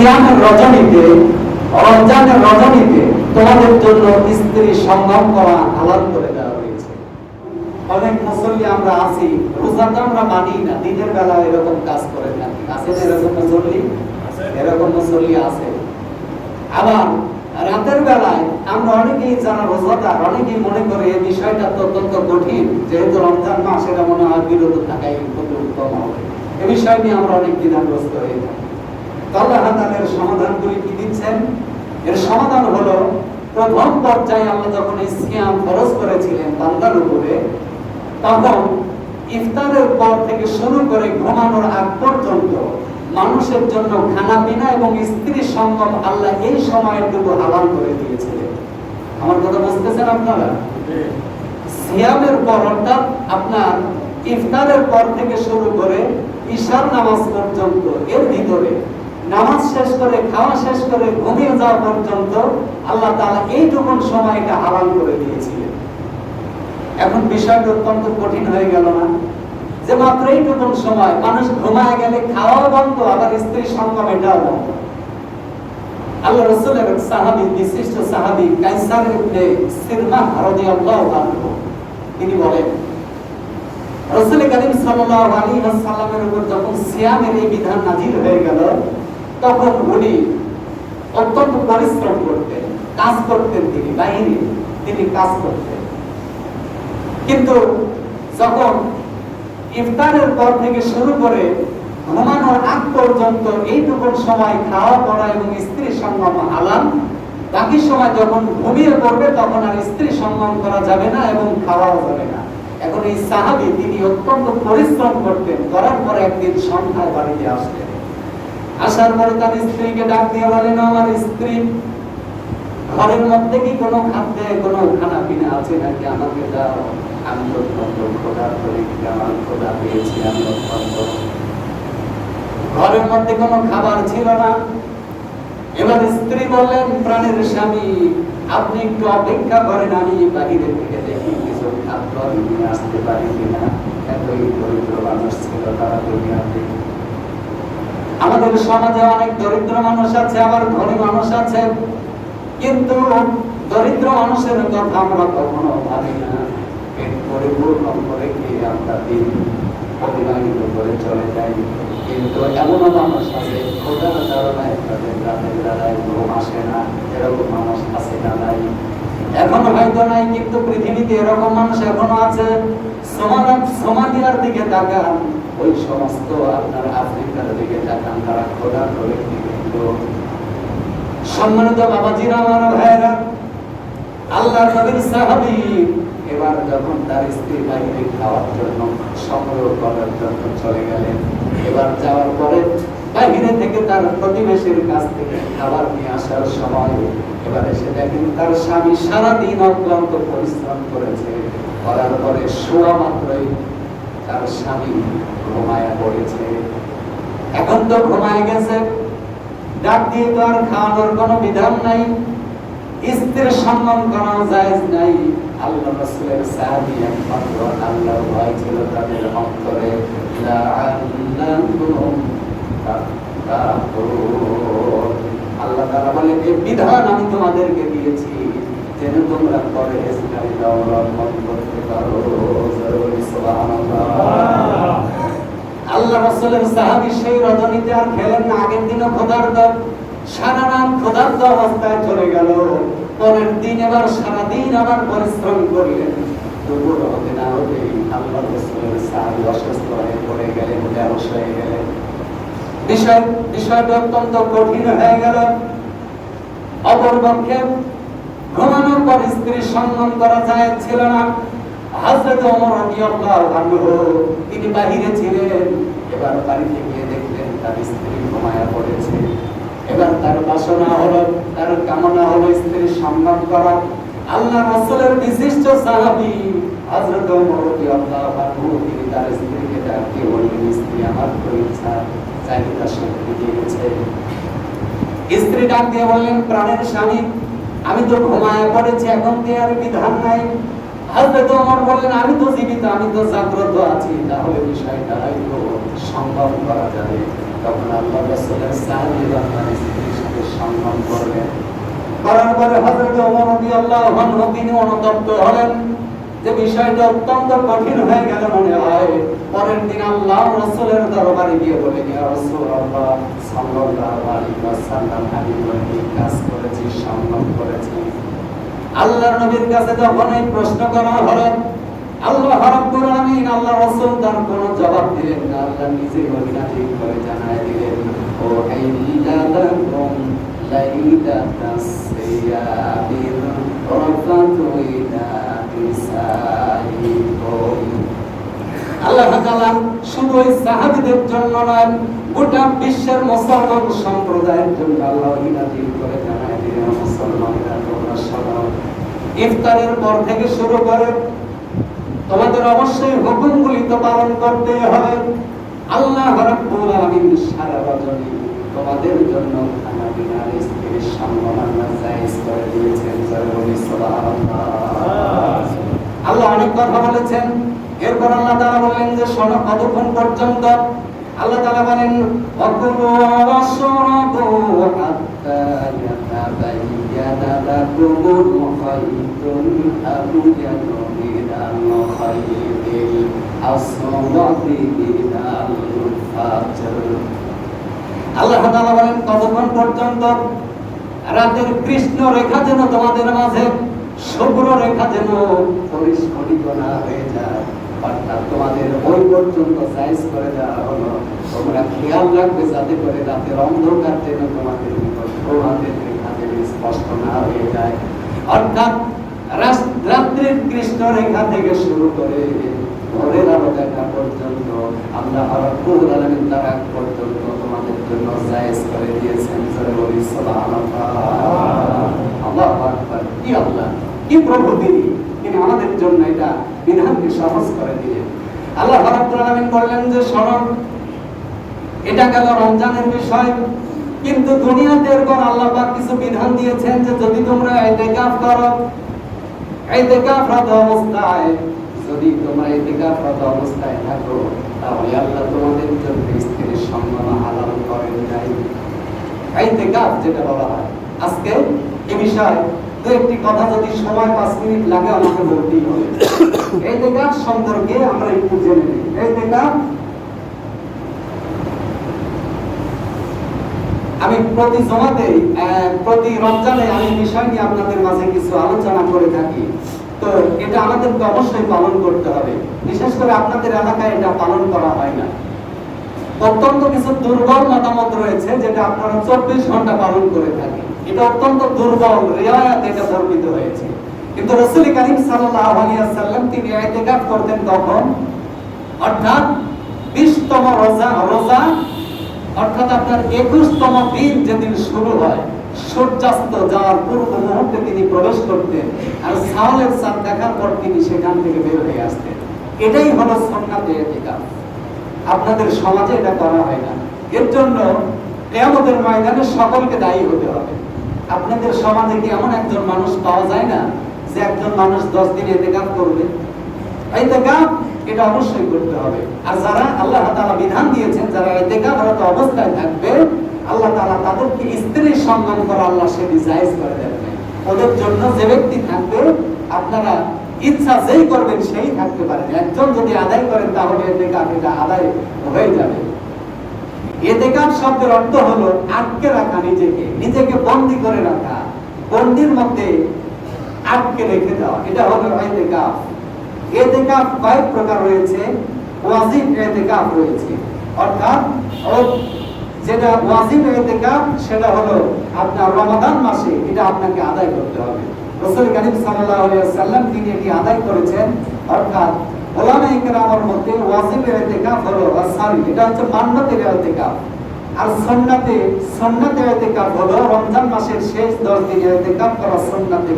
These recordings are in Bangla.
সিয়ামের রজনীতে, রমজানের রজনীতে তোমাদের জন্য স্ত্রী সঙ্গম করা হালাল করে দেওয়া হয়েছে। অনেক মুসল্লি আমরা আছি রোজা তো আমরা মানি না, দিনের বেলা এরকম কাজ করে থাকি। আছে এরকম মুসল্লি? এরকম মুসল্লি আছে। আবার রাতের বেলায় আমরা অনেকেই যারা রোজাদার, অনেকেই মনে করে এই বিষয়টা অত্যন্ত কঠিন, যেহেতু রমজান মাস, এটা মনে হয় বিরত থাকাই খুবই উত্তম হবে। এ বিষয় নিয়ে আমরা অনেক দ্বিধাগ্রস্ত হয়ে থাকি। তাআলার সমাধানগুলি কি দিচ্ছেন? এর সমাধান হলো, প্রথম পর্যায়ে আল্লাহ যখন এই সিয়াম ফরজ করেছিলেন বান্দার উপরে, তখন ইফতারের পর থেকে শুরু করে ঘুমানোর আগ পর্যন্ত মানুষের জন্য খানা পিনা এবং স্ত্রী সঙ্গম আল্লাহ এই সময়টুকু হালাল করে দিয়েছিলেন। আমার কথা বুঝতেছেন আপনারা? সিয়ামের পর অর্থাৎ আপনার ইফতারের পর থেকে শুরু করে ঈশার নামাজ পর্যন্ত এর ভিতরে নামাজ শেষ করে, খাওয়া শেষ করে ঘুমিয়ে যাওয়া পর্যন্ত আল্লাহ তাআলা এইটুকুন সময়টা হালাল করে দিয়েছিলেন। এখন বিষয়টা অত্যন্ত কঠিন হয়ে গেল না? যে মাত্র এইটুকুন সময় মানুষ ঘুমায় গেলে খাওয়া বন্ধ, আবার স্ত্রী সঙ্গম এটাও বন্ধ। আল্লাহ রসুলের সাহাবী, বিশিষ্ট সাহাবী আনহু, তিনি বলেন, রাসূল করিম উপর যখন সিয়ামের এই বিধান হয়ে গেল তখন উনি অত্যন্ত পরিশ্রম করতেন, কাজ করতেন তিনি বাইরে তিনি কাজ করতেন। কিন্তু যখন ইফতারের পর থেকে শুরু করে ঘুমানোর আগ পর্যন্ত এইটুকু সময় খাওয়া পড়া এবং স্ত্রী সঙ্গম হালাল, বাকি সময় যখন ঘুমিয়ে পড়বে তখন আর স্ত্রী সঙ্গম করা যাবে না এবং খাওয়াও যাবে না। এখন এই সাহাবি তিনি অত্যন্ত পরিশ্রম করতেন, করার পরে একদিন সন্ধ্যায় বাড়িতে আসলেন। আসার পরে তার স্ত্রীকে ডাক দিয়ে বলেন আমার স্ত্রী, ঘরের মধ্যে কি কোনো খাদ্যে কোনো খানা পিনা আছে নাকি? আমাকে দাও, আমি অত্যন্ত খোদা করে আমার খোদা পেয়েছি, আমি ঘরের মধ্যে কোনো খাবার ছিল না। এবার স্ত্রী বললেন, প্রাণের স্বামী, আপনি একটু অপেক্ষা করেন, আমি বাহিরে থেকে দেখি, কিছু খাদ্য আমি নিয়ে আসতে পারি কিনা? এতই দরিদ্র মানুষ ছিল তারা দুনিয়াতে। আমাদের সমাজে অনেক দরিদ্র মানুষ আছে, আবার ধনী মানুষ আছে। কিন্তু দরিদ্র মানুষের কথা আমরা কখনো ভাবি না। পরিপূর্ণ করে খেয়ে আমরা দিন অতিবাহিত করে চলে যাই? কিন্তু এমনও মানুষ আছে আসে না। এরকম মানুষ আছে না নাই। এখন হয়তো নাই, কিন্তু পৃথিবীতে এরকম মানুষ এখনও আছে। সমাধিয়ার দিকে তাকান। ওই সমস্ত আপনার আফ্রিকার দিকে তাকান তারা খোদার করে সম্মানিত বাবাজিরা, আমার ভাইরা আল্লাহ নবীর সাহাবী এবার যখন তার স্ত্রী বাহিরে খাওয়ার জন্য, সংগ্রহ করার জন্য চলে গেলেন। এবার যাওয়ার পরে বাহিরে থেকে তার প্রতিবেশীর কাছ থেকে খাবার নিয়ে আসার সময় এবার এসে দেখেন তার স্বামী সারাদিন অক্লান্ত পরিশ্রম করেছে। করার পরে শোয়া মাত্রই তার স্বামী ঘুমায়া পড়েছে। এখন তো ঘুমায় গেছে। ডাক দিয়ে তো আর খাওয়ানোর কোনো বিধান নাই। স্ত্রীর সম্মান করা জায়েজ নাই। আল্লাহ রাসূলের সাহাবী একমাত্র আল্লাহর ভয় ছিল তাদের অন্তরে। লাআল্লাহুম তাত্তাকুন আল্লাহ তাআলা বলেন এই বিধান আমি তোমাদেরকে দিয়েছি যেন তোমরা পারো আল্লাহ রাসূলের সাহাবী সেই রজনীতে আর খেলেন না আগের দিনও খোদার দর সারা রাত দর অবস্থায় চলে গেল পরের দিন এবার সারা দিন আবার পরিশ্রম করলেন দুপুর হতে না হতে আল্লাহ রাসূলের সাহাবী অসুস্থ হয়ে পড়ে গেলেন বেহোশ হয়ে গেলেন বিষয় বিষয়টা অত্যন্ত কঠিন হয়ে গেল। অপরপক্ষে ঘুমানোর পর স্ত্রীর সম্মান করা যায় ছিল না। হযরত ওমর রাদিয়াল্লাহু আনহু, তিনি বাহিরে ছিলেন। এবার বাড়িতে গিয়ে দেখলেন তার স্ত্রী ঘুমায়া পড়েছে। এবার তার বাসনা হলো, তার কামনা হলো স্ত্রীর সম্মান করা। আল্লাহ রাসূলের বিশিষ্ট সাহাবী হযরত ওমর রাদিয়াল্লাহু আনহু, তিনি তার স্ত্রীকে ডাক বললেন, স্ত্রী, আমার তো স্ত্রী ডাক দিয়ে বললেন, প্রাণের স্বামী, আমি তো ঘুমায় পড়েছি, এখন আর বিধান নাই। হযরত ওমর বললেন, আমি তো জীবিত, আমি তো জাগ্রত আছি, তাহলে বিষয়টা হয়তো সম্ভব করা যাবে। তখন আল্লাহ রাসূলের সাহাবী আপনার স্ত্রীর সাথে সংগ্রাম করলেন, করার পরে হযরত ওমর রাদিয়াল্লাহু আনহু তিনি অনুতপ্ত হলেন। যে বিষয়টা অত্যন্ত কঠিন হয়ে গেল মনে হয়, পরের দিন আল্লাহ রাসূলের দরবারে গিয়ে বলে, ইয়া রাসূলুল্লাহ, সাল্লাল্লাহু আলাইহি ওয়াসাল্লাম আমি কাজ করেছি সংগ্রাম করেছি। আল্লাহর নবীর কাছে যখন এই প্রশ্ন করা হলো, আল্লাহ রাব্বুল আলামিন, আল্লাহ রাসূল তার কোনো জবাব দিলেন না, আল্লাহ নিজে ঘটনা ঠিক করে জানায় দিলেন, ও আইলালাকুম লাইলাতাস সিয়াবির রাফাতু ইলা আল্লাহ তাআলা শুধু ওই জন্য নয়, গোটা বিশ্বের মুসলমান সম্প্রদায়ের জন্য আল্লাহ ইনাজিল করে জানায় দিলেন মুসলমানরা ইফতারের পর থেকে শুরু করে, তোমাদের অবশ্যই হুকুমগুলি তো পালন করতে হবে। আল্লাহ রাব্বুল আলামিন সারা রজনী তোমাদের জন্য খানা পিনার স্ত্রীর সম্মাননা জায়েজ করে দিয়েছেন। জয় সুবহানাল্লাহ। আল্লাহ কথা বলেছেন। এরপর আল্লাহ বললেন যে, শোনো, কতক্ষণ পর্যন্ত? আল্লাহ বলেন আল্লাহ তাআলা বলেন, কতক্ষণ পর্যন্ত? রাতের কৃষ্ণ রেখা যেন তোমাদের মাঝে শুভ্র রেখা যেন পরিস্ফুটিত না হয়ে যায়। অর্থাৎ তোমাদের ওই পর্যন্ত সাইজ করে দেওয়া হলো। তোমরা খেয়াল রাখবে যাতে করে রাতের অন্ধকার যেন তোমাদের প্রভাতের রেখা যেন স্পষ্ট না হয়ে যায়। অর্থাৎ রাত্রির কৃষ্ণ রেখা থেকে শুরু করে ভোরের আলো দেখা পর্যন্ত, আল্লাহ রাব্বুল আলামিন তার পর্যন্ত তোমাদের জন্য জায়েজ করে দিয়েছেন। জোরে বলি, সুবহানাল্লাহ। আল্লাহু আকবার। কি আল্লাহ? কি প্রভু তিনি আমাদের জন্য এটা বিধানকে সহজ করে দিলেন। আল্লাহ রাব্বুল বললেন যে শরণ এটা গেল রমজানের বিষয়। কিন্তু দুনিয়াতে এরপর আল্লাহ পাক কিছু বিধান দিয়েছেন যে, যদি তোমরা ইতিকাফ করো ইতিকাফরত অবস্থায়, যদি তোমরা ইতিকাফরত অবস্থায় থাকো, তাহলে আল্লাহ তোমাদের জন্য স্ত্রীর সম্মান হালাল করেন নাই। ইতিকাফ যেটা বলা হয়। আজকে এই বিষয়ে একটি কথা যদি সময় পাঁচ মিনিট লাগে, আমাকে বলতেই হবে। ইতিকাফ সম্পর্কে আমরা একটু জেনে নিই। ইতিকাফ আমি প্রতি জমাতে প্রতি রমজানে আমি বিষয় নিয়ে আপনাদের মাঝে কিছু আলোচনা করে থাকি। তো এটা আমাদেরকে অবশ্যই পালন করতে হবে। বিশেষ করে আপনাদের এলাকায় এটা পালন করা হয় না। অত্যন্ত কিছু দুর্বল মতামত রয়েছে, যেটা আপনারা চব্বিশ ঘণ্টা পালন করে থাকেন। এটা অত্যন্ত দুর্বল রিয়ায়াত এটা বর্ণিত হয়েছে। কিন্তু রসুল করিম সাল্লাল্লাহু আলাইহি ওয়াসাল্লাম তিনি ইতিকাফ করতেন তখন, অর্থাৎ 20 তম রোজা রোজা, অর্থাৎ আপনার একুশতম দিন যেদিন শুরু হয়, সূর্যাস্ত যাওয়ার পূর্ব মুহূর্তে তিনি প্রবেশ করতেন আর সাওলের চাঁদ দেখার পর তিনি সেখান থেকে বের হয়ে আসতেন। এটাই হলো সন্ন্যাতে এতিকাফ। আপনাদের সমাজে এটা করা হয় না। এর জন্য কেয়ামতের ময়দানে সকলকে দায়ী হতে হবে। আপনাদের সমাজে কি এমন একজন মানুষ পাওয়া যায় না যে একজন মানুষ দশ দিন এতেকাপ করবে? এতেকাপ এটা অবশ্যই করতে হবে। আর যারা আল্লাহ বিধান দিয়েছেন, যারা অবস্থায় থাকবে, আল্লাহ তাদেরকে স্ত্রীর সম্মান আল্লাহ সেটি জায়েজ করে দেবেন। ওদের জন্য যে ব্যক্তি থাকবে, আপনারা ইচ্ছা যেই করবেন, সেই থাকতে পারেন। একজন যদি আদায় করেন, তাহলে এতেকাপ এটা আদায় হয়ে যাবে। এতেকাপ শব্দের অর্থ হলো আটকে রাখা নিজেকে নিজেকে বন্দি করে রাখা, বন্দির মধ্যে আটকে রেখে দেওয়া। এটা হলো এতেকাপ এতেকাপ কয়েক প্রকার রয়েছে, ওয়াজিব এতেকাপ রয়েছে। অর্থাৎ যেটা ওয়াজিব এতেকাপ সেটা হলো আপনার রমাদান মাসে এটা আপনাকে আদায় করতে হবে। রাসূল করিম সাল্লাল্লাহু আলাইহি ওয়াসাল্লাম তিনি এটি আদায় করেছেন, অর্থাৎ ওলামা ইকরামের মধ্যে হলো এটা হচ্ছে আর সুন্নাতে ইতিকাফ হলো রমজান মাসের শেষ 10 দিনের ইতিকাফ করা সুন্নাতে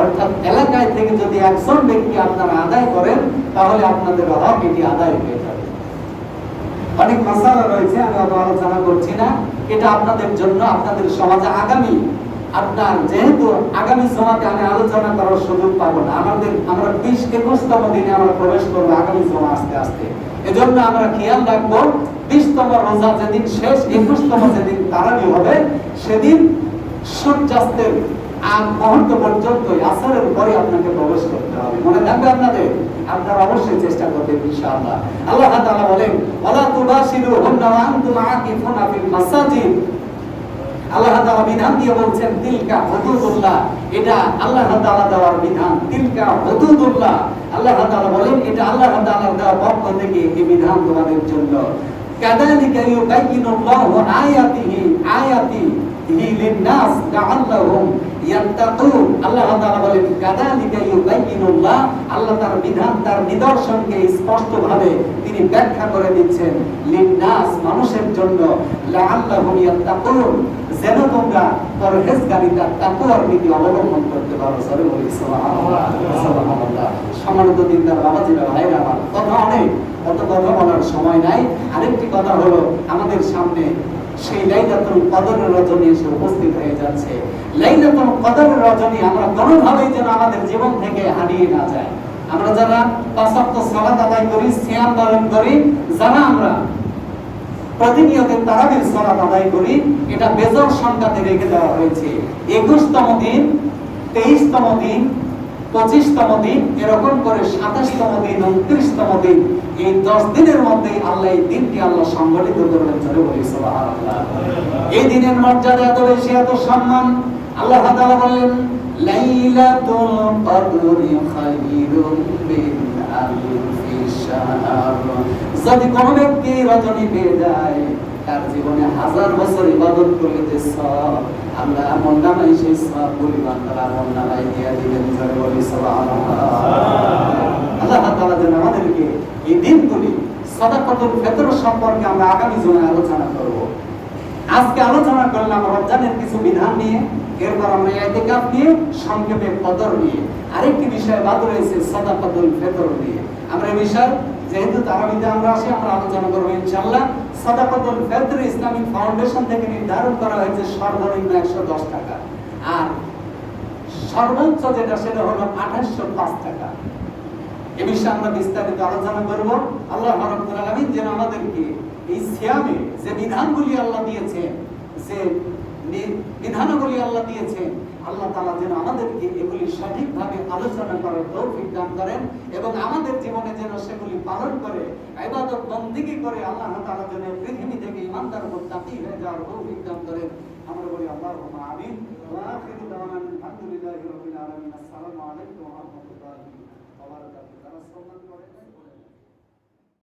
অর্থাৎ এলাকায় থেকে যদি একজন ব্যক্তি আপনারা আদায় করেন, তাহলে আপনাদের হক এটি আদায় হয়ে যাবে। অনেক মাসালা রয়েছে, আমি আলোচনা করছি না। এটা আপনাদের জন্য, আপনাদের সমাজে আগামী আপনার যেহেতু আগামী জমাতে আমি আলোচনা করার সুযোগ পাবো না, আমাদের, আমরা বিশ একুশতম দিনে আমরা প্রবেশ করব আগামী জমা আস্তে আস্তে। এজন্য আমরা খেয়াল রাখব, বিশতম রোজা যেদিন শেষ, একুশতম যেদিন তারাবি হবে, সেদিন সূর্যাস্তের আগ মুহূর্ত পর্যন্ত আসরের পরে আপনাকে প্রবেশ করতে হবে। মনে থাকবে আপনাদের? আপনারা অবশ্যই চেষ্টা করবেন, ইনশাআল্লাহ। আল্লাহ তাআলা বলেন ওয়ালা তুবাশিরুহুন্না ওয়া আনতুম আকিফুনা ফিল মাসাজিদ। আল্লাহ তাআলা বিধান দিয়ে বলছেন, তিলকা হুদুদুল্লাহ। এটা আল্লাহ তাআলা দেওয়ার বিধান। তিলকা হুদুদুল্লাহ। আল্লাহ তাআলা বলেন, এটা আল্লাহ তাআলার দেওয়া পক্ষ থেকে এই বিধান তোমাদের জন্য। কাদালিকা ইউবাইয়িনুল্লাহু আয়াতিহি আয়াতিহি লিন-নাস লাআল্লাহুম ইয়াত্তাকুন আল্লাহ তাআলা বলেন, কাযালিকা আল্লাহ তার বিধান, তার নিদর্শনকে তিনি ব্যাখ্যা করে দিচ্ছেন, লিন-নাস, মানুষের জন্য, লাআল্লাহুম ইয়াত্তাকুন যেন তোমরা তাকওয়ার নীতি অবলম্বন করতে পারো। সম্মানিত দিনদার বাবাজিরা, ভাইরা, আমার কথা অনেক, অত কথা বলার সময় নাই। আরেকটি কথা হলো, আমাদের সামনে সেই লাইলাতুল কদরের রজনী এসে উপস্থিত হয়ে যাচ্ছে। লাইলাতুল কদরের রজনী আমরা কোনোভাবেই যেন আমাদের জীবন থেকে হারিয়ে না যায় আমরা যারা পাঁচ সালাত আদায় করি, সিয়াম পালন করি, যারা আমরা প্রতিনিয়ত তারাবির সালাত আদায় করি, এটা বেজর সংখ্যাতে রেখে দেওয়া হয়েছে। একুশতম দিন, তেইশতম দিন পঁচিশতম দিন, এরকম করে সাতাশতম দিন, উনত্রিশতম দিন, এই দশ দিনের মধ্যে আল্লাহ এই দিনটি আল্লাহ সংগঠিত করবেন চলে বলি এই দিনের মর্যাদা এত বেশি, এত সম্মান। আল্লাহ তাআলা বলেন লাইলাতুল কদরি খায়রুম মিন আলফি শাহর যদি কোনো ব্যক্তি রজনী পেয়ে যায়, তার জীবনে হাজার বছর ইবাদত করলে যে সব আমরা আমল নামাই সেই সব পরিমাণ তারা আমল নামাই আল্লাহ তাআলা যেন আমাদেরকে এই দিনগুলি সম্পর্কে আমরা আগামী আলোচনা করব। আজকে আলোচনা করলাম রমজানের কিছু বিধান নিয়ে। এরপর আমরা ইতিকাফ নিয়ে সংক্ষেপে কদর নিয়ে আরেকটি বিষয় বাদ রয়েছে, সাদাকাতুল ফিতর নিয়ে। আমরা বিষয়, যেহেতু তারাবিতে আমরা আসি আমরা আলোচনা করব ইনশাআল্লাহ। সাদাকাতুল ফিতর ইসলামিক ফাউন্ডেশন থেকে নির্ধারণ করা হয়েছে সর্বনিম্ন 110 টাকা। আর সর্বোচ্চ যেটা, সেটা হলো 2805 টাকা। এ বিষয়ে আমরা বিস্তারিত আলোচনা করব। আল্লাহ রাব্বুল আলামিন যেন আমাদেরকে এই সিয়ামে যে বিধানগুলি আল্লাহ দিয়েছেন, যে বিধানগুলি আল্লাহ দিয়েছেন। আল্লাহ তাআলা যেন আমাদেরকে এগুলি সঠিকভাবে আলোচনা করার তৌফিক দান করেন এবং আমাদের জীবনে যেন সেগুলি পালন করে, ইবাদত বন্দিগি করে আল্লাহ তাআলা যেন পৃথিবী থেকে ইমানদার মুত্তাকি হয়ে যাওয়ার তৌফিক দান করেন। আমরা বলি আল্লাহুম্মা আমিন। আলহামদুলিল্লাহি রাব্বিল আলামিন। আসসালামু আলাইকুম রাহমাতুল্লাহি